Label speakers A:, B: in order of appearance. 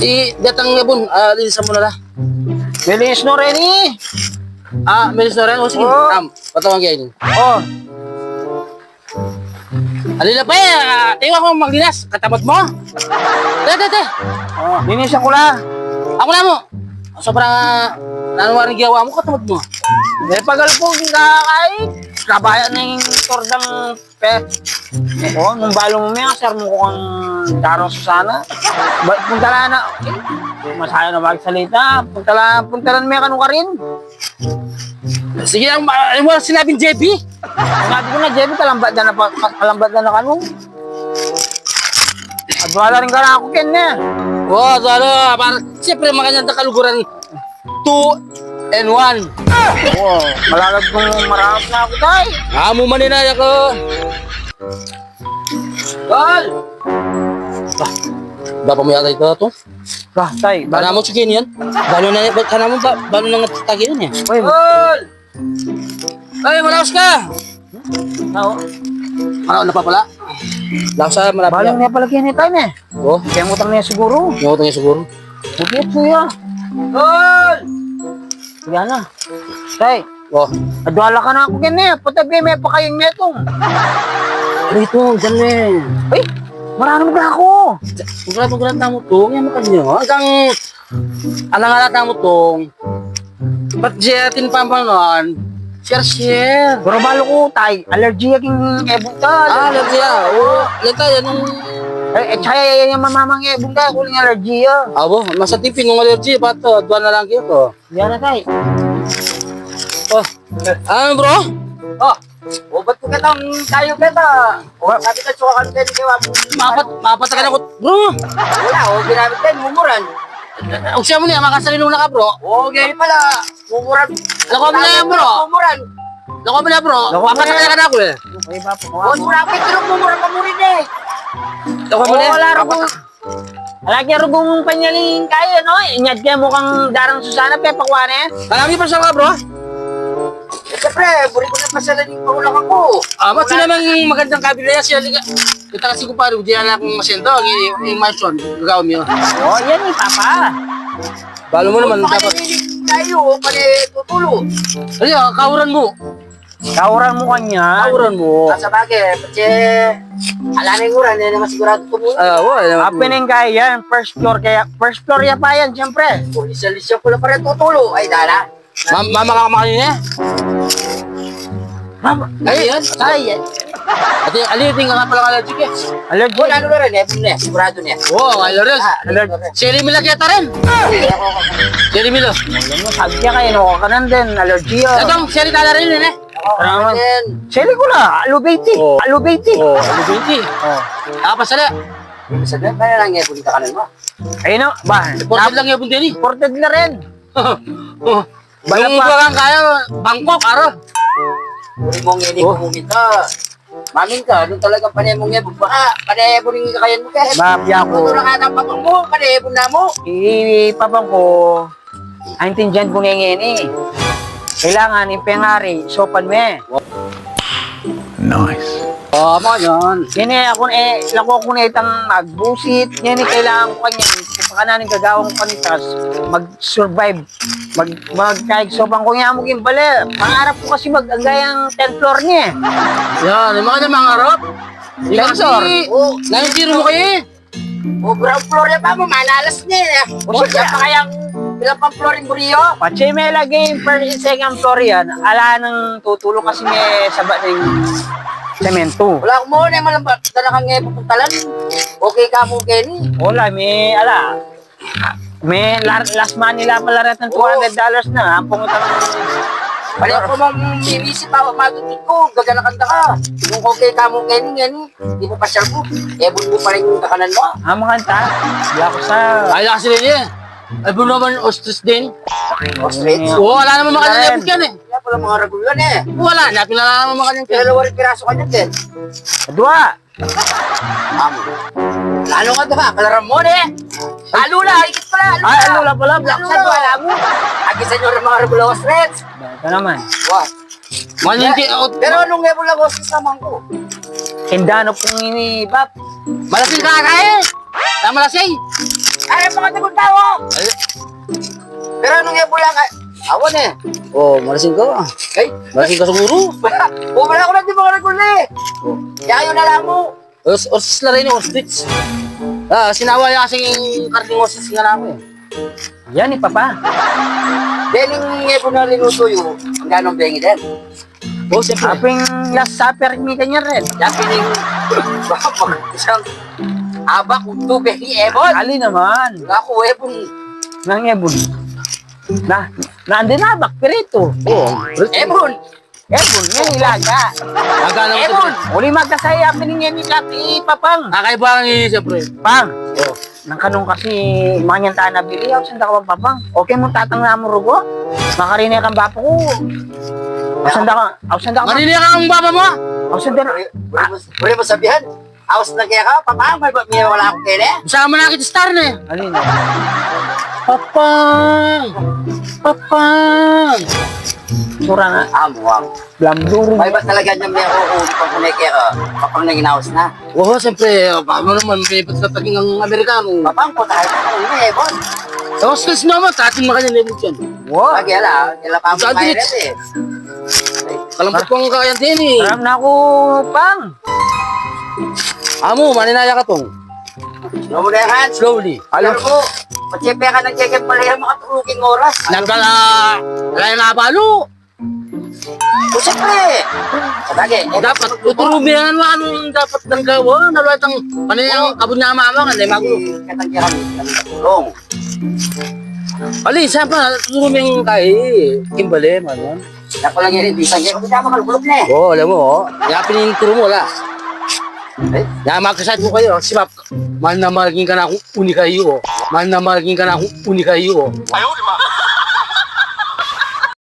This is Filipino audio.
A: I, datang yabon, ah, linisan mo na la.
B: Bilis no, Renny.
A: Ah, melis na rin. O, sige.
B: Oo.
A: Tam, patawag kayo.
B: Oh,
A: Alila pa eh, ah, tayo ako maglinas. Katamad mo. Te, te, te.
B: oh. linisan ko la.
A: Ako na mo. Sobrang, uh, nanuwarin ginawa mo, katamad mo.
B: May pagal po kakain. Kabayan na yung tordang pe. Oo, nung balo mo may sir mo kang darong Susana. Ba, punta na. Eh, masaya na magsalita. Punta lang, punta lang may kanong ka rin.
A: Sige, ang, ang wala sinabing JB.
B: Sabi ko na, Jebby, kalambat na na, kalambat na na kanong. At wala rin ka na ako, Ken, eh.
A: Oo, so ano, parang, siyempre, na kaluguran. 2 and 1.
B: Oo, malalag kong marahap na ako, tay.
A: Amo maninaya ko. Tol! Ah, Bapa mo yata ito to?
B: Bah, tay, ba?
A: Bana mo chicken yan? Balo na, ba- kana mo ba, balo na nga tagin yan.
B: Uy,
A: Tol! Ay, malakas ka!
B: Ano?
A: Ano, napapala? Lakas sa malapit
B: Balang niya pala kaya ni tayo, eh.
A: Oh,
B: Kaya mo niya siguro.
A: yung niya siguro.
B: Bukit kuya.
A: Tol!
B: Kaya na. Tay,
A: Oh,
B: adwala ka na ako kanya. Patabi may pa kayong
A: rito, dyan eh.
B: Ay, marami na ako.
A: Ugulat na mo to. Ngayon mo kanyo. Hanggang, alang-alat na mo tong. Ba't siya tinpampanon? Share, share.
B: Pero balo ko, tay. Allergy aking ebunta.
A: Ah, alam siya. Oo, yan yung...
B: Eh, eh, tsaya yung mamamang ebunta. Kuling allergy ah.
A: Abo, masatipin ng allergy. Ba't to? Dua na lang kayo to.
B: Yan na, tay.
A: Oh, ano bro?
B: Oh, o ba't ko katang tayo kita? O, sabi ka tsuka ka din kayo.
A: Mapat, mapatakan ako. Bro,
B: Wala, o, ginamit din, mumuran.
A: huwag siya mo niya, makasalino na ka bro.
B: O, ganyan pala. Mumuran.
A: Lako mo na yan bro.
B: Mumuran.
A: Lako mo na bro.
B: Mo yan.
A: ka na ako eh.
B: Okay ba po? O, surapit ka mumuran pa mo rin eh.
A: Lako mo na yan.
B: wala rubong. Wala kaya rubong panyaling kaya, no? Inyad kaya mukhang darang Susana, pepakwane.
A: Marami pa siya ka bro.
B: Eh, siyempre, buri ko na pasala ng pangulang ako.
A: Ah, ba't sila mang magandang kabila yan siya? Liga. Kita kasi ko pare, di na akong masento. Yung mansion, gagawin mo yun.
B: Oh, yan ni Papa.
A: Balo mo naman, dapat.
B: tayo, pali tutulo.
A: Ano yan, kauran mo.
B: Kauran mo kanya.
A: Kauran mo.
B: Sa bagay, kasi alanin ko rin, hindi naman sigurado tumulong.
A: Ah, wala.
B: Opening kaya yan, first floor kaya, first floor ya pa yan, siyempre. Kung isa-lisa ko lang pa rin tutulo, ay dala.
A: Ma mama ka kumakain niya?
B: Mama,
A: Ay, yan.
B: ay, yan.
A: At yung nga pala allergic eh.
B: Allergy. Wala ano rin, eh, eh, sigurado niya.
A: Oo, oh, allergic.
B: Allergy.
A: Sherry Mila kita rin. Sherry
B: mo, sabi niya kayo, no, ka nan din, allergy ah.
A: Itong Sherry Tala rin yun eh.
B: Naman. Sili ko na, alubeti.
A: Oh.
B: Alubeti.
A: Oo, ano 20?
B: Oh.
A: Tapos sala.
B: Sabi, kaya lang nga, punta ka na mo. Ayun no, ba?
A: Ported lang yung bunti ni.
B: Imported na rin.
A: Bala
B: Bala
A: pa
B: pa.
A: kang kaya, Bangkok, aro.
B: Uri mong hindi
A: Oh.
B: ko kumita. Mamin ka, doon talaga panay mong nga, baka panay mo rin kakayan mo kahit. Babya ko. Ito na nga ng papang mo, panay mo na mo. Ipapang ko, naintindihan ko nga ngayon eh. Kailangan ipengari, sopan mo eh.
A: Tama yan.
B: Yan eh, ako eh, lako ko na itang magbusit. Yan eh, kailangan ko kanya. Pakananin gagawin ko kanitas, mag-survive. Mag, mag kahit sobrang ko nga mo bale. Pangarap ko kasi mag ang gayang 10th floor niya. eh.
A: Yan, yung mga na. Yung
B: Sensor.
A: kasi,
B: Oo.
A: naintiro mo kayo eh.
B: O, ground floor niya pa mo, manalas niya eh. O, siya pa kayang ilang pang floor yung buriyo? Pache, may lagay yung first and second floor yan. Ala nang tutulong kasi may saba ng semento. Wala ko muna, malambat. Dala kang nga pupuntalan. Okay ka mo, Kenny? Wala, may, ala. May lar- last money lang pala rin ng $200 na. Ang pungutang Pali ako mong inisip pa, matutin ko, gagalakanda ka. Kung okay ka mo, Kenny, Kenny, di mo pa siya mo. Ebon mo pa rin yung kakanan mo. Ah, mga kanta. Hindi ako sa...
A: Ay, rin eh. Ay, buno naman ostrich din.
B: Ostrich?
A: Oo, wala naman makalilipot yan eh.
B: Kaya pala mga ragulan eh.
A: Wala, napilala naman makalilipot yan.
B: Dalawa rin piraso ka dyan din. Dua. Lalo ka diba? Kalaram mo eh. Halo na, higit pala. Ay, halo lang pala. Black side, wala mo. Agisan nyo rin mga regular ostrich. Ito naman. What?
A: Maninti out.
B: Pero anong level lang ostrich naman ko? Hindano pong ini, Bap.
A: Malasing ka kaya eh. Tama lasing.
B: Ay, mga tagot nung ebola ka. Awan eh.
A: Oh, malasing ka.
B: Ay,
A: Malasing ka siguro.
B: bumala ko na di mga naguli. Yayo na lang mo.
A: Os, os la rin yung ostrich. Ah, sinawa niya kasi yung karting ostrich nga namin.
B: Yan ni Papa. Deling ebola linuto yun. Ang ganong bengi din.
A: Oh, siyempre.
B: Aping last supper mi kanya rin. Yapi ning bapak isang abak untuk bengi ebon. Ali naman. Ako ebon. Nang ebon. Na, nandun na bak pirito.
A: Oo.
B: Ebon. Ebon, nga ilaga.
A: Aga naman sa
B: Ebon, uli magkasaya pining ni kati papang.
A: Kakaiba ang i, siyempre.
B: Pang,
A: Oh.
B: nang kanong kasi manyan ta na bili ako sanda ka ba papang. Okay mo tatang na mo rugo. Makarinig kang bapo ko. Aw sanda ka, aw sanda ka.
A: Manili ka ang baba mo?
B: Sanda na.
C: Boleh mo sabihan? Awas na kaya ka, papang, may may wala akong kele.
A: Sama na kita star na eh.
B: Alin?
A: Papang! Papang!
B: Sura nga.
C: Amo, amo.
B: Blamburo.
C: May ba talaga niya may oo, pag kunay kaya ka, papang na ginawas na.
A: Oo, siyempre. Paano naman, pinipat sa taging ang Amerikano.
C: Papang po tayo pa kung may bon.
A: Ostrich naman, tating makanya limit yan.
B: Wow.
C: Lagi ala, kila pa mo
A: Saan
C: may
A: dinit?
C: eh.
A: Kalambot ko ang kakayan din eh.
B: Maram na ako, pang.
A: Amo, maninaya ka tong.
C: Slow mo na yan.
A: Slowly.
C: Alam ko, patsepe ka ng check pala yung mga tuluking oras.
A: Nagkala... Kaya nabalo.
C: O siyempre. Sabagay, eh,
A: Dapat tuturubihan mo ano yung dapat ng gawa. Naluat ang panayang kabun na mama ka. Hindi
C: katanggihan ng tulong.
A: Ali, saan pa? Tuturubihan kay Kimbali, man.
C: Dapat lang yun, di sangye. Kung sama kalkulog na eh.
A: Oo, oh, alam mo, oh. Yapin yung turo mo, wala.
C: Eh,
A: Ya, magkasad mo kayo. Si Map, mahal na malaging ka na akong uni oh. Mahal na malaging ka na akong uni kayo. oh.